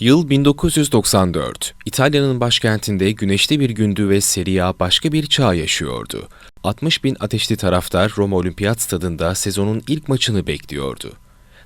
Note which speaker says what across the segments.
Speaker 1: Yıl 1994. İtalya'nın başkentinde güneşli bir gündü ve Serie A başka bir çağ yaşıyordu. 60 bin ateşli taraftar Roma Olimpiyat Stadında sezonun ilk maçını bekliyordu.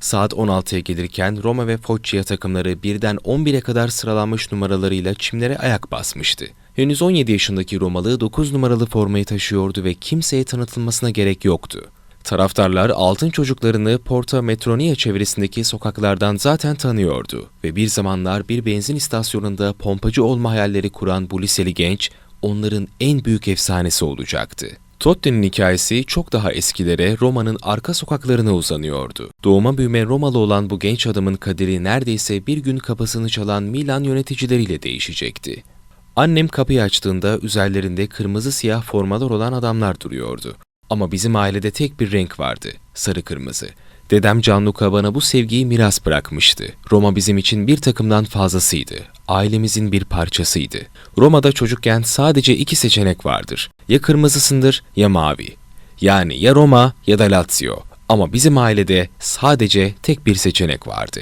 Speaker 1: Saat 16'ya gelirken Roma ve Foggia takımları birden 11'e kadar sıralanmış numaralarıyla çimlere ayak basmıştı. Henüz 17 yaşındaki Romalı 9 numaralı formayı taşıyordu ve kimseye tanıtılmasına gerek yoktu. Taraftarlar altın çocuklarını Porta Metronia çevresindeki sokaklardan zaten tanıyordu ve bir zamanlar bir benzin istasyonunda pompacı olma hayalleri kuran bu liseli genç onların en büyük efsanesi olacaktı. Totti'nin hikayesi çok daha eskilere Roma'nın arka sokaklarına uzanıyordu. Doğuma büyüme Romalı olan bu genç adamın kaderi neredeyse bir gün kapısını çalan Milan yöneticileriyle değişecekti. Annem kapıyı açtığında üzerlerinde kırmızı siyah formalar olan adamlar duruyordu. Ama bizim ailede tek bir renk vardı, sarı kırmızı. Dedem Gianluca bana bu sevgiyi miras bırakmıştı. Roma bizim için bir takımdan fazlasıydı. Ailemizin bir parçasıydı. Roma'da çocukken sadece iki seçenek vardır. Ya kırmızısındır ya mavi. Yani ya Roma ya da Lazio. Ama bizim ailede sadece tek bir seçenek vardı.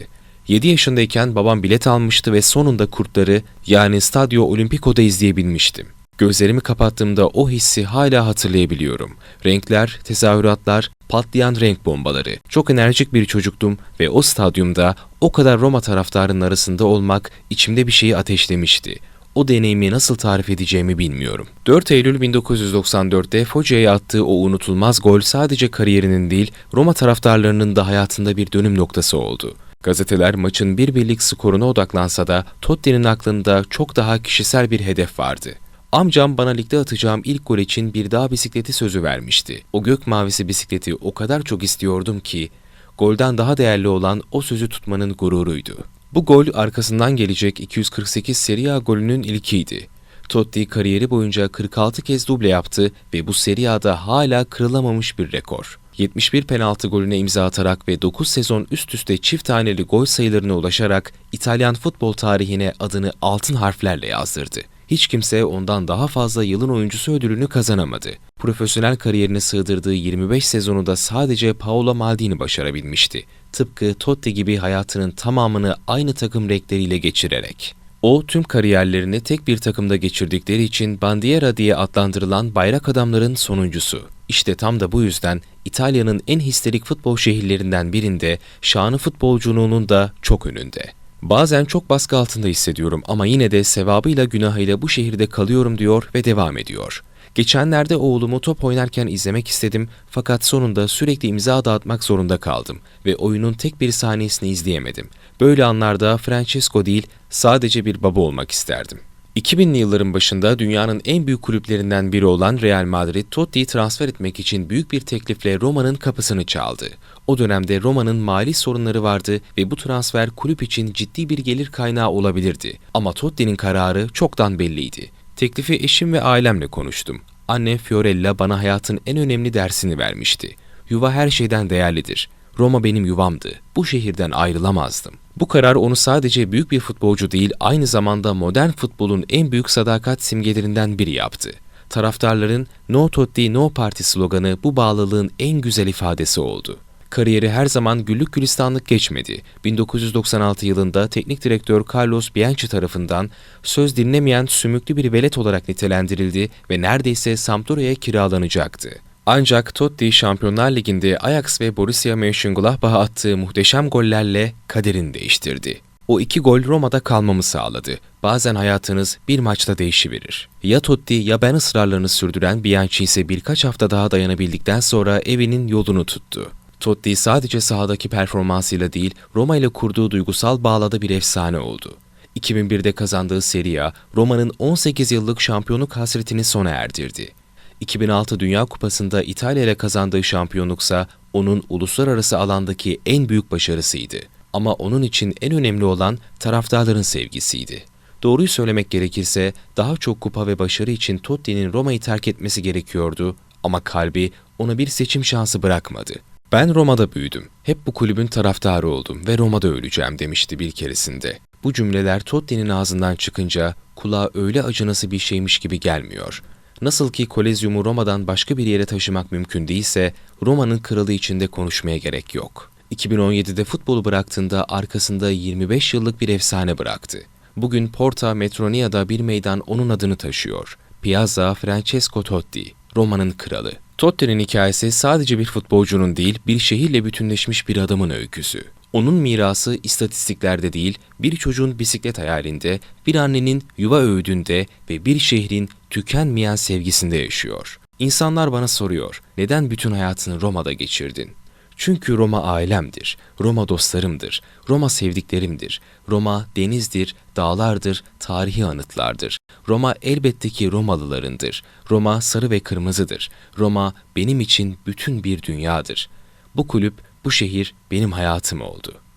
Speaker 1: 7 yaşındayken babam bilet almıştı ve sonunda kurtları yani Stadio Olimpico'da izleyebilmiştim. Gözlerimi kapattığımda o hissi hala hatırlayabiliyorum. Renkler, tezahüratlar, patlayan renk bombaları. Çok enerjik bir çocuktum ve o stadyumda o kadar Roma taraftarının arasında olmak içimde bir şeyi ateşlemişti. O deneyimi nasıl tarif edeceğimi bilmiyorum. 4 Eylül 1994'te Foggia'ya attığı o unutulmaz gol sadece kariyerinin değil, Roma taraftarlarının da hayatında bir dönüm noktası oldu. Gazeteler maçın bir birlik skoruna odaklansa da Totti'nin aklında çok daha kişisel bir hedef vardı. Amcam bana ligde atacağım ilk gol için bir dağ bisikleti sözü vermişti. O gök mavisi bisikleti o kadar çok istiyordum ki, golden daha değerli olan o sözü tutmanın gururuydu. Bu gol arkasından gelecek 248 Serie A golünün ilkiydi. Totti kariyeri boyunca 46 kez duble yaptı ve bu Serie A'da hala kırılamamış bir rekor. 71 penaltı golüne imza atarak ve 9 sezon üst üste çift taneli gol sayılarına ulaşarak İtalyan futbol tarihine adını altın harflerle yazdırdı. Hiç kimse ondan daha fazla yılın oyuncusu ödülünü kazanamadı. Profesyonel kariyerine sığdırdığı 25 sezonu da sadece Paolo Maldini başarabilmişti. Tıpkı Totti gibi hayatının tamamını aynı takım renkleriyle geçirerek. O tüm kariyerlerini tek bir takımda geçirdikleri için Bandiera diye adlandırılan bayrak adamların sonuncusu. İşte tam da bu yüzden İtalya'nın en histerik futbol şehirlerinden birinde şanı futbolculuğunun da çok önünde. Bazen çok baskı altında hissediyorum ama yine de sevabıyla günahıyla bu şehirde kalıyorum diyor ve devam ediyor. Geçenlerde oğlumu top oynarken izlemek istedim fakat sonunda sürekli imza dağıtmak zorunda kaldım ve oyunun tek bir saniyesini izleyemedim. Böyle anlarda Francesco değil sadece bir baba olmak isterdim. 2000'li yılların başında dünyanın en büyük kulüplerinden biri olan Real Madrid, Totti'yi transfer etmek için büyük bir teklifle Roma'nın kapısını çaldı. O dönemde Roma'nın mali sorunları vardı ve bu transfer kulüp için ciddi bir gelir kaynağı olabilirdi. Ama Totti'nin kararı çoktan belliydi. Teklifi eşim ve ailemle konuştum. Anne Fiorella bana hayatın en önemli dersini vermişti. Yuva her şeyden değerlidir. Roma benim yuvamdı. Bu şehirden ayrılamazdım. Bu karar onu sadece büyük bir futbolcu değil, aynı zamanda modern futbolun en büyük sadakat simgelerinden biri yaptı. Taraftarların No Totti No Parti sloganı bu bağlılığın en güzel ifadesi oldu. Kariyeri her zaman güllük gülistanlık geçmedi. 1996 yılında teknik direktör Carlos Bianchi tarafından söz dinlemeyen sümüklü bir velet olarak nitelendirildi ve neredeyse Sampdoria'ya kiralanacaktı. Ancak Totti Şampiyonlar Ligi'nde Ajax ve Borussia Mönchengladbach'a attığı muhteşem gollerle kaderini değiştirdi. O iki gol Roma'da kalmamı sağladı. Bazen hayatınız bir maçta değişiverir. Ya Totti ya ben ısrarlarını sürdüren Bianchi ise birkaç hafta daha dayanabildikten sonra evinin yolunu tuttu. Totti sadece sahadaki performansıyla değil, Roma ile kurduğu duygusal bağlada bir efsane oldu. 2001'de kazandığı Serie A, Roma'nın 18 yıllık şampiyonluk hasretini sona erdirdi. 2006 Dünya Kupası'nda İtalya ile kazandığı şampiyonluksa onun uluslararası alandaki en büyük başarısıydı. Ama onun için en önemli olan taraftarların sevgisiydi. Doğruyu söylemek gerekirse daha çok kupa ve başarı için Totti'nin Roma'yı terk etmesi gerekiyordu ama kalbi ona bir seçim şansı bırakmadı. Ben Roma'da büyüdüm. Hep bu kulübün taraftarı oldum ve Roma'da öleceğim demişti bir keresinde. Bu cümleler Totti'nin ağzından çıkınca kulağa öyle acınası bir şeymiş gibi gelmiyor. Nasıl ki Kolezyum'u Roma'dan başka bir yere taşımak mümkün değilse, Roma'nın kralı içinde konuşmaya gerek yok. 2017'de futbolu bıraktığında arkasında 25 yıllık bir efsane bıraktı. Bugün Porta Metronia'da bir meydan onun adını taşıyor. Piazza Francesco Totti, Roma'nın kralı. Totti'nin hikayesi sadece bir futbolcunun değil, bir şehirle bütünleşmiş bir adamın öyküsü. Onun mirası istatistiklerde değil, bir çocuğun bisiklet hayalinde, bir annenin yuva öğüdünde ve bir şehrin tükenmeyen sevgisinde yaşıyor. İnsanlar bana soruyor, neden bütün hayatını Roma'da geçirdin? Çünkü Roma ailemdir, Roma dostlarımdır, Roma sevdiklerimdir. Roma denizdir, dağlardır, tarihi anıtlardır. Roma elbette ki Romalılarındır. Roma sarı ve kırmızıdır. Roma benim için bütün bir dünyadır. Bu kulüp, bu şehir benim hayatım oldu.''